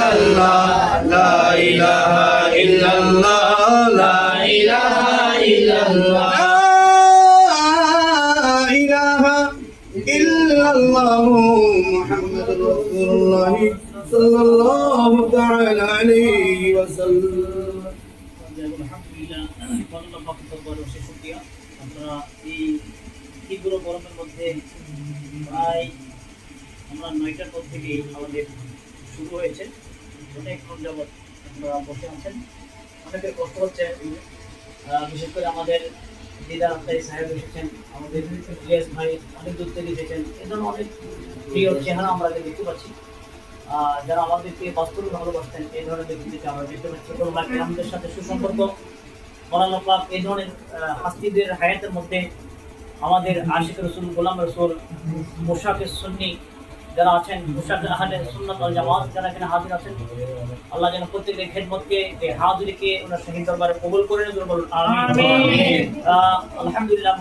illallah la ilaha illallah la ilaha illallah la ilaha illallah muhammadur rasulullah sallallahu ta'ala alayhi wa sallam আপনারা এই তীব্র গরমের মধ্যে প্রায় আমরা নয়টার পর থেকে আমাদের শুরু হয়েছে। অনেকক্ষণ যাবৎ আপনারা বসে আছেন। অনেকের কষ্ট হচ্ছে। বিশেষ করে আমাদের দিদা আত্মাই সাহেব এসেছেন, আমাদের ভাই অনেক দূর থেকে এসেছেন। ধরনের অনেক প্রিয় চেহারা আমরা দেখতে পাচ্ছি। যারা আমাদেরকে বাস্তবে ভালোবাসতেন, এই ধরনের ব্যক্তিদেরকে আমরা দেখতে পাচ্ছি আমাদের সাথে সুসম্পর্ক, মরানা পাক এই ধরনের হাস্তিদের হায়াতের মধ্যে আমাদের আশিক রসুল, গোলাম রসুল মোশাকে সুন্নি যারা আছেন মোশাক আহলে সুন্নাত আল জামাত যারা এখানে হাজির আছেন আল্লাহ যেন প্রত্যেকের খেদমতকে এই হাজিরকে ওনার শহীদ দরবারে কবুল করে নেন বলুন আলহামদুলিল্লাহ